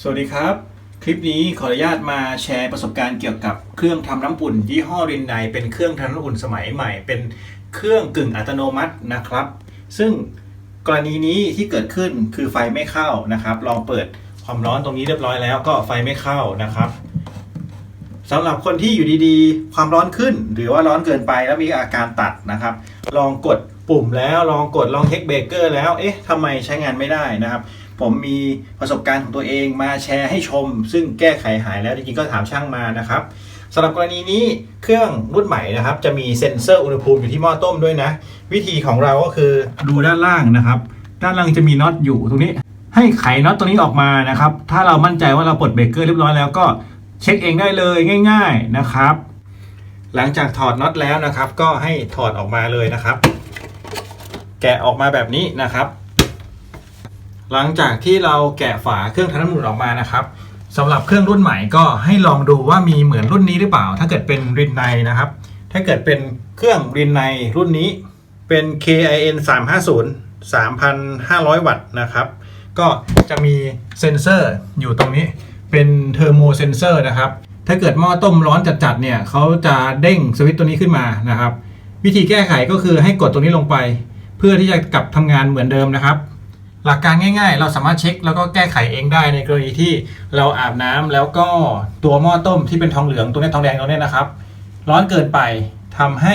สวัสดีครับ คลิปนี้ขออนุญาตมาแชร์ประสบการณ์เกี่ยวกับเครื่องทำน้ำอุ่น ยี่ห้อรินไนเป็นเครื่องทำน้ำอุ่นสมัยใหม่ เป็นเครื่องกึ่งอัตโนมัตินะครับ ซึ่งกรณีนี้ที่เกิดขึ้นคือไฟไม่เข้านะครับ ลองเปิดความร้อนตรงนี้เรียบร้อยแล้วก็ไฟไม่เข้านะครับสำหรับคนที่อยู่ดีๆ ความร้อนขึ้น หรือว่าร้อนเกินไปแล้วมีอาการตัดนะครับ ลองกดปุ่มแล้วลองกดลองเทคเบรกเกอร์แล้วเอ๊ะทำไมใช้งานไม่ได้นะครับ ผมมีประสบการณ์ของตัวเองมาแชร์ให้ชม ซึ่งแก้ไขหายแล้วจริงๆก็ถามช่างมานะครับสำหรับกรณีนี้เครื่องรุ่นใหม่นะครับ จะมีเซ็นเซอร์อุณหภูมิอยู่ที่หม้อต้มด้วยนะ วิธีของเราก็คือดูด้านล่างนะครับ ด้านล่างจะมีน็อตอยู่ตรงนี้ ให้ไขน็อตตัวนี้ออกมานะครับ ถ้าเรามั่นใจว่าเราปลดเบรกเกอร์เรียบร้อยแล้วก็เช็คเองได้เลยง่าย ๆนะครับ หลังจากถอดน็อตแล้วนะครับ ก็ให้ถอดออกมาเลยนะครับ แกะออกมาแบบนี้นะครับ หลังจากที่เราแกะฝาเครื่องทำน้ำอุ่นออกมานะครับสำหรับเครื่องรุ่นใหม่ก็ให้ลองดูว่ามีเหมือนรุ่นนี้หรือเปล่า ถ้าเกิดเป็นรินไนนะครับ ถ้าเกิดเป็นเครื่องรินไนรุ่นนี้เป็น KIN 350 3,500 วัตต์นะครับ ก็จะมีเซ็นเซอร์อยู่ตรงนี้เป็นเทอร์โมเซนเซอร์นะครับ ถ้าเกิดหม้อต้มร้อนจัดๆเนี่ยเขาจะเด้งสวิตช์ตัวนี้ขึ้นมานะครับ วิธีแก้ไขก็คือให้กดตรงนี้ลงไป เพื่อที่จะกลับทำงานเหมือนเดิมนะครับ หลักการง่ายๆ เราสามารถเช็คแล้วก็แก้ไขเองได้ในกรณีที่เราอาบน้ำแล้วก็ตัวหม้อต้มที่เป็นทองเหลืองตัวนี้ทองแดงตัวนี้นะครับ ร้อนเกินไปทำให้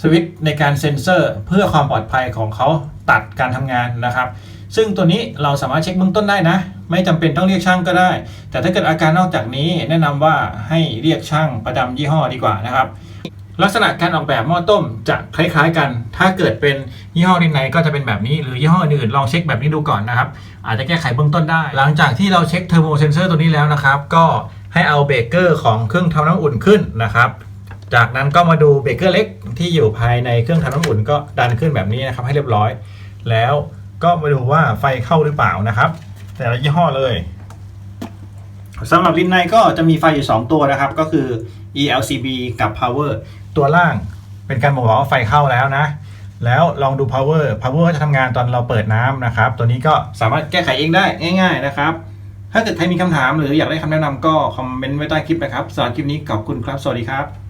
สวิตช์ในการเซ็นเซอร์ เพื่อความปลอดภัยของเขาตัดการทำงานนะครับ ซึ่งตัวนี้เราสามารถเช็คเบื้องต้นได้นะ ไม่จำเป็นต้องเรียกช่างก็ได้ แต่ถ้าเกิดอาการนอกจากนี้แนะนำว่าให้เรียกช่างประจำยี่ห้อดีกว่านะครับ ลักษณะการออกแบบหม้อต้มจะคล้ายๆกัน ถ้าเกิดเป็นยี่ห้อรินไนก็จะเป็นแบบนี้ หรือยี่ห้ออื่นๆลองเช็คแบบนี้ดูก่อนนะครับ อาจจะแก้ไขเบื้องต้นได้ หลังจากที่เราเช็คเทอร์โมเซนเซอร์ตัวนี้แล้วนะครับ ก็ให้เอาเบเกอร์ของเครื่องทำน้ำอุ่นขึ้นนะครับ จากนั้นก็มาดูเบเกอร์เล็กที่อยู่ภายในเครื่องทำน้ำอุ่นก็ดันขึ้นแบบนี้นะครับ ให้เรียบร้อย แล้วก็มาดูว่าไฟเข้าหรือเปล่านะครับ แต่ละยี่ห้อเลยสำหรับลิ้นในก็จะมีไฟอยู่ 2 ตัวนะครับ ก็คือ ELCB กับ Power ตัวล่างเป็นการบอกว่าไฟเข้าแล้วนะ แล้วลองดู Power Power ก็จะทำงานตอนเราเปิดน้ำนะครับ ตัวนี้ก็สามารถแก้ไขเองได้ง่าย ๆนะครับ ถ้าเกิดใครมีคำถามหรืออยากได้คำแนะนำก็คอมเมนต์ไว้ใต้คลิปนะครับสำหรับคลิปนี้ขอบคุณครับ สวัสดีครับ